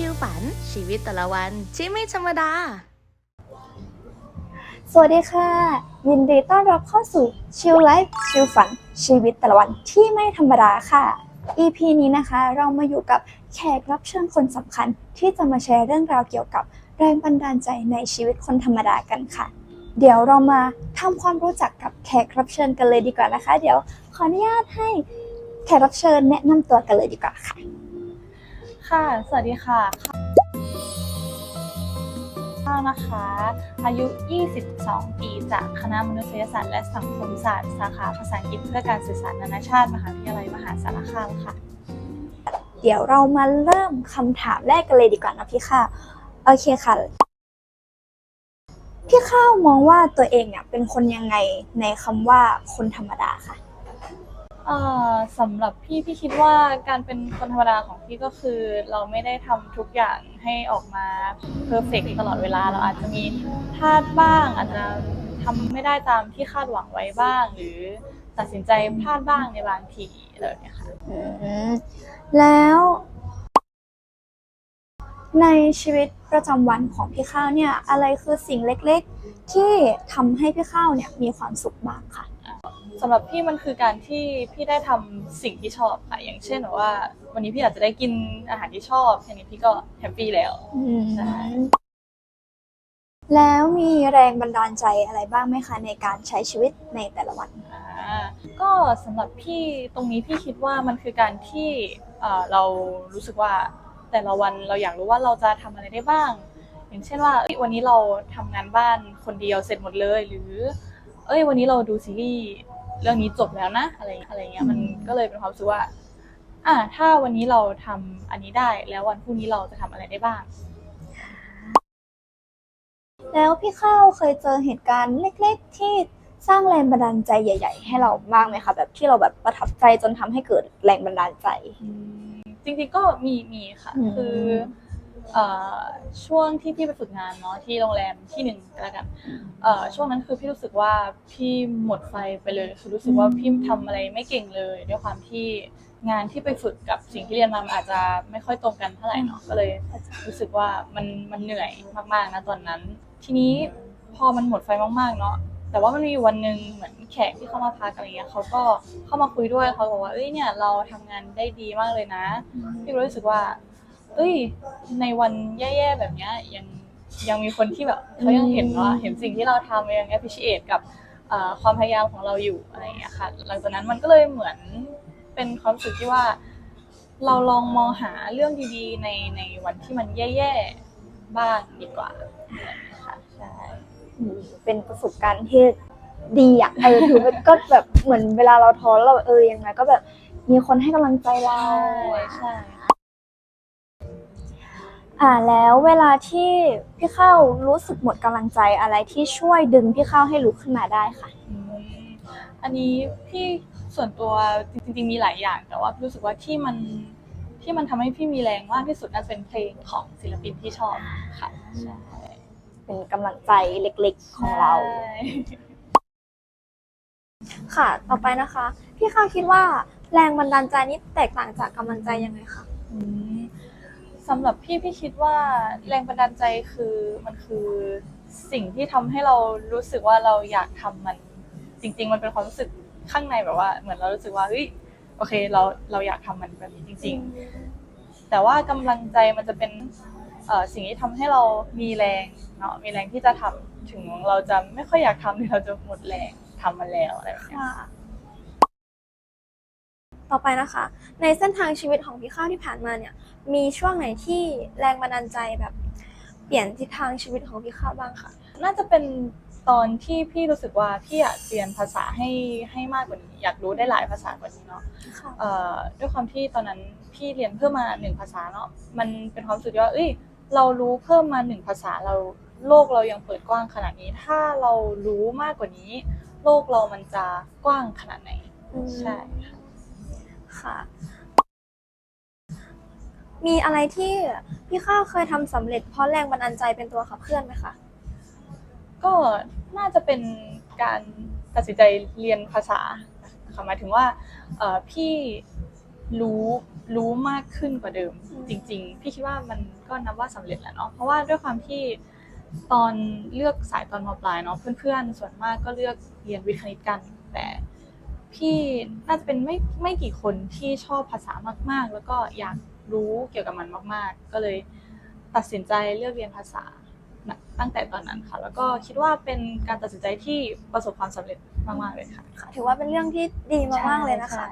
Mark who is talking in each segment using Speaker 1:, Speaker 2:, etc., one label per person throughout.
Speaker 1: ชิลฝัน ชีวิตแต่ละวันที่ไม่ธรรมดา
Speaker 2: สวัสดีค่ะ ยินดีต้อนรับเข้าสู่ชิลไลฟ์ชิลฝัน ชีวิตแต่ละวันที่ไม่ธรรมดาค่ะ EP นี้นะคะเรามาอยู่กับแขกรับเชิญคนสำคัญที่จะมาแชร์เรื่องราวเกี่ยวกับแรงบันดาลใจในชีวิตคนธรรมดากันค่ะ เดี๋ยวเรามาทำความรู้จักกับแขกรับเชิญกันเลยดีกว่านะคะ เดี๋ยวขออนุญาตให้แขกรับเชิญแนะนำตัวกันเลยดีกว่าค่ะ
Speaker 3: ค่ะ สวัสดีค่ะข้าวนะคะ อายุ 22 ปี จากคณะมนุษยศาสตร์และสังคมศาสตร์ สาขาภาษาอังกฤษเพื่อการสื่อสารนานาชาติ มหาวิทยาลัยมหาสารคามค่ะ
Speaker 2: เดี๋ยวเรามาเริ่มคำถามแรกกันเลยดีกว่านะพี่ข้าโอเคค่ะ พี่ข้าวมองว่าตัวเองเนี่ยเป็นคนยังไงในคำว่าคนธรรมดาค่ะ
Speaker 3: เอ่อสำหรับพี่พี่คิดว่าการเป็นคนธรรมดาของพี่ก็คือ เราไม่ได้ทำทุกอย่างให้ออกมาเพอร์เฟกตลอดเวลาเราอาจจะมีพลาดบ้าง อาจจะทำไม่ได้ตามที่คาดหวังไว้บ้าง หรือตัดสินใจพลาดบ้างในบางทีอะไรแบบเนี้ยค่ะ
Speaker 2: อืมแล้ว ในชีวิตประจำวันของพี่ข้าวเนี่ย อะไรคือสิ่งเล็กๆ ที่ทำให้พี่ข้าวเนี่ยมีความสุขบ้างค่ะ
Speaker 3: สำหรับพี่มันคือการที่พี่ได้ทำสิ่งที่ชอบค่ะอย่างเช่นแบบว่า วันนี้พี่อาจจะได้กินอาหารที่ชอบแค่นี้พี่ก็แฮปปี้แล้ว
Speaker 2: อืม
Speaker 3: ใช่
Speaker 2: แล้วมีแรงบันดาลใจอะไรบ้างไหมคะในการใช้ชีวิตในแต่ละวัน
Speaker 3: อ่าก็สำหรับพี่ตรงนี้พี่คิดว่ามันคือการที่เอ่อเรารู้สึกว่าแต่ละวันเราอยากรู้ว่าเราจะทำอะไรได้บ้าง อย่างเช่นว่าเอ้ยวันนี้เราทำงานบ้านคนเดียวเสร็จหมดเลย หรือ เอ้ยวันนี้เราดูซีรีส์ เรื่องนี้จบแล้วนะอะไรอะไรเงี้ยมันก็เลยเป็นความรู้สึกว่า อ่า ถ้าวันนี้เราทำอันนี้ได้ แล้ววันพรุ่งนี้เราจะทำอะไรได้บ้าง
Speaker 2: แล้วพี่ข้าวเคยเจอเหตุการณ์เล็ก ๆ ที่สร้างแรงบันดาลใจใหญ่ ๆ ให้เราบ้างไหมคะแบบที่เราแบบประทับใจจนทำให้เกิดแรงบันดาลใจ
Speaker 3: จริงๆก็มีมีค่ะ
Speaker 2: อืม
Speaker 3: คือ เอ่อช่วงที่พี่ไปฝึกงานเนาะที่โรงแรมที่หนึ่งก็แล้วกันเอ่อช่วงนั้นคือพี่รู้สึกว่าพี่หมดไฟไปเลยคือรู้สึกว่าพี่ทำอะไรไม่เก่งเลย ด้วยความที่งานที่ไปฝึกกับสิ่งที่เรียนมามันอาจจะไม่ค่อยตรงกันเท่าไหร่เนาะก็เลยรู้สึกว่ามันมันเหนื่อยมากๆนะตอนนั้น ทีนี้พอมันหมดไฟมากๆเนาะแต่ว่ามันมีอยู่วันหนึ่งเหมือนแขกที่เข้ามาพักอะไรเงี้ยเขาก็เข้ามาคุยด้วยเขาบอกว่าเอ้ยเนี่ยเราทำงานได้ดีมากเลยนะ พี่รู้สึกว่า เอ้ย ในวันแย่ๆแบบเนี้ยยังยังมีคนที่แบบเขายังเห็นว่าเห็นสิ่งที่เราทำยัง appreciate กับเอ่อความพยายามของเราอยู่อะไรอย่างเงี้ยค่ะ หลังจากนั้นมันก็เลยเหมือนเป็นความรู้สึกที่ว่า เราลองมองหาเรื่องดีๆ ในในวันที่มันแย่ๆบ้างดีกว่าค่ะใช่
Speaker 2: อืมเป็นประสบการณ์ที่ดีอะเออถือว่าก็แบบเหมือนเวลาเราท้อแล้วเราเออยังไงก็แบบมีคนให้กำลังใจเรา
Speaker 3: ใช่
Speaker 2: อ่าแล้วเวลาที่พี่ข้าวรู้สึกหมดกำลังใจอะไรที่ช่วยดึงพี่ข้าวให้ลุกขึ้นมาได้ค่ะ
Speaker 3: อืมอันนี้พี่ส่วนตัวจริงๆมีหลายอย่าง แต่ว่าพี่รู้สึกว่าที่มันที่มันทำให้พี่มีแรงมากที่สุดน่าจะเป็นเพลงของศิลปินที่ชอบค่ะใช่
Speaker 2: เป็นกำลังใจเล็กๆของเรา
Speaker 3: ใช่
Speaker 2: ค่ะ ต่อไปนะคะ พี่ข้าวคิดว่าแรงบันดาลใจนี้แตกต่างจากกำลังใจยังไงคะ
Speaker 3: อืม สำหรับพี่พี่คิดว่าแรงบันดาลใจคือมันคือสิ่งที่ทำให้เรารู้สึกว่าเราอยากทำมัน จริง ๆ มันเป็นความรู้สึกข้างในแบบว่า เหมือนเรารู้สึกว่าเฮ้ยโอเคเราเราอยากทำมันแบบนี้จริง ๆ แต่ว่ากำลังใจมันจะเป็นเอ่อสิ่งที่ทำให้เรามีแรงเนาะมีแรงที่จะทำถึงเราจะไม่ค่อยอยากทำหรือเราจะหมดแรงทำมันแล้วอะไรแบบเนี้ย
Speaker 2: ค่ะ ต่อไปนะคะ ในเส้นทางชีวิตของพี่ข้าวที่ผ่านมาเนี่ยมีช่วงไหนที่แรงบันดาลใจแบบเปลี่ยนทิศทางชีวิตของพี่ข้าวบ้างคะ
Speaker 3: น่าจะเป็นตอนที่พี่รู้สึกว่าพี่อยากเรียนภาษาให้ให้มากกว่านี้อยากรู้ได้หลายภาษากว่านี้เนาะ
Speaker 2: ค่ะ
Speaker 3: เอ่อด้วยความที่ตอนนั้นพี่เรียนเพิ่มมาหนึ่งภาษาเนาะมันเป็นความรู้สึกว่าเอ้ยเรารู้เพิ่มมาหนึ่งภาษาเราโลกเรายังเปิดกว้างขนาดนี้ ถ้าเรารู้มากกว่านี้ โลกเรามันจะกว้างขนาดไหนใช่ค่ะ
Speaker 2: ค่ะ มีอะไรที่พี่ข้าวเคยทำสำเร็จเพราะแรงบันดาลใจเป็นตัวขับเคลื่อนไหมคะ
Speaker 3: ก็น่าจะเป็นการตัดสินใจเรียนภาษาค่ะหมายถึงว่าเอ่อพี่รู้รู้มากขึ้นกว่าเดิม จริง ๆ พี่คิดว่ามันก็นับว่าสำเร็จแหละเนาะเพราะว่าด้วยความที่ตอนเลือกสายตอนมปลายเนาะเพื่อนๆส่วนมากก็เลือกเรียนวิทย์คณิตกัน แต่ พี่น่าจะเป็นไม่ไม่กี่คนที่ชอบภาษามาก ๆ แล้วก็อยากรู้เกี่ยวกับมันมาก ๆ ก็เลยตัดสินใจเลือกเรียนภาษานะตั้งแต่ตอนนั้นค่ะ แล้วก็คิดว่าเป็นการตัดสินใจที่ประสบความสำเร็จมาก ๆ เลยค่ะ
Speaker 4: ค่ะ ถือว่าเป็นเรื่องที่ดีมาก ๆ เลยนะคะ
Speaker 3: ใช่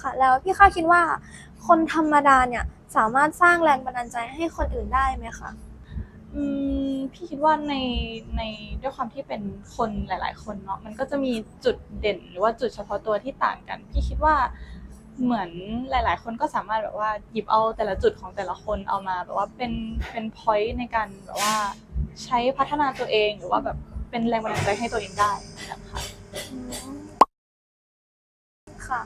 Speaker 4: ค่ะ แล้วพี่ข้าวคิดว่าคนธรรมดาเนี่ยสามารถสร้างแรงบันดาลใจให้คนอื่นได้ไหมคะ
Speaker 3: อืมพี่คิดว่าในในด้วยความที่เป็นคนหลาย ๆ คนเนาะมันก็จะมีจุดเด่นหรือว่าจุดเฉพาะตัวที่ต่างกัน พี่คิดว่าเหมือนหลาย ๆ คนก็สามารถแบบว่าหยิบเอาแต่ละจุดของแต่ละคนเอามาแบบว่าเป็นเป็น point ในการแบบว่าใช้พัฒนาตัวเองหรือว่าแบบเป็นแรงบันดาลใจให้ตัวเองได้นะคะ
Speaker 4: ค่ะ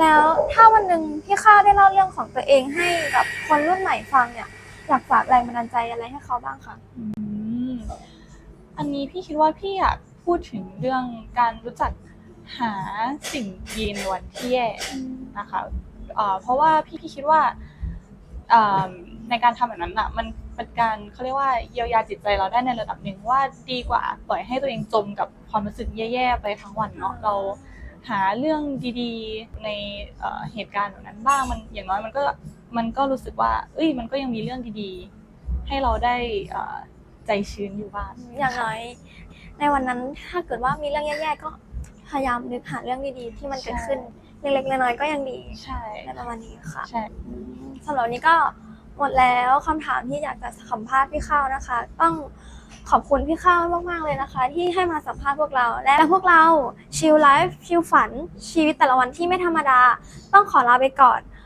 Speaker 4: แล้วถ้าวันหนึ่งพี่ข้าวได้เล่าเรื่องของตัวเองให้กับคนรุ่นใหม่ฟังเนี่ย อยากฝากแรงบันดาลใจอะไรให้เขาบ้างคะ
Speaker 3: อืมอันนี้พี่คิดว่าพี่อยากพูดถึงเรื่องการรู้จักหาสิ่งดีในวันที่แย่นะคะเอ่อเพราะว่าพี่พี่คิดว่าอ่าในการทำแบบนั้นอะมันเป็นการเขาเรียกว่าเยียวยาจิตใจเราได้ในระดับหนึ่งว่าดีกว่าปล่อยให้ตัวเองจมกับความรู้สึกแย่ๆไปทั้งวันเนาะเราหาเรื่องดีๆในเหตุการณ์แบบนั้นบ้างมันอย่างน้อยมันก็ มันก็รู้สึกว่า เอ้ย มันก็ยังมีเรื่องดีๆ ให้เราได้เอ่อใจชื้นอยู่บ้าง
Speaker 4: อย่างน้อย ในวันนั้นถ้าเกิดว่ามีเรื่องแย่ๆก็พยายามนึกหาเรื่องดีๆ ที่มันเกิดขึ้นเล็กๆน้อยๆก็ยังดี
Speaker 3: ใช่
Speaker 4: ในประมาณนี้ค่ะ
Speaker 3: ใช่
Speaker 4: สำหรับวันนี้ก็หมดแล้วคำถามที่อยากจะสัมภาษณ์พี่ข้าวนะคะ ต้องขอบคุณพี่ข้าวมากๆเลยนะคะ ที่ให้มาสัมภาษณ์พวกเรา และพวกเราชิลไลฟ์ชิลฝันชีวิตแต่ละวันที่ไม่ธรรมดา ต้องขอลาไปก่อน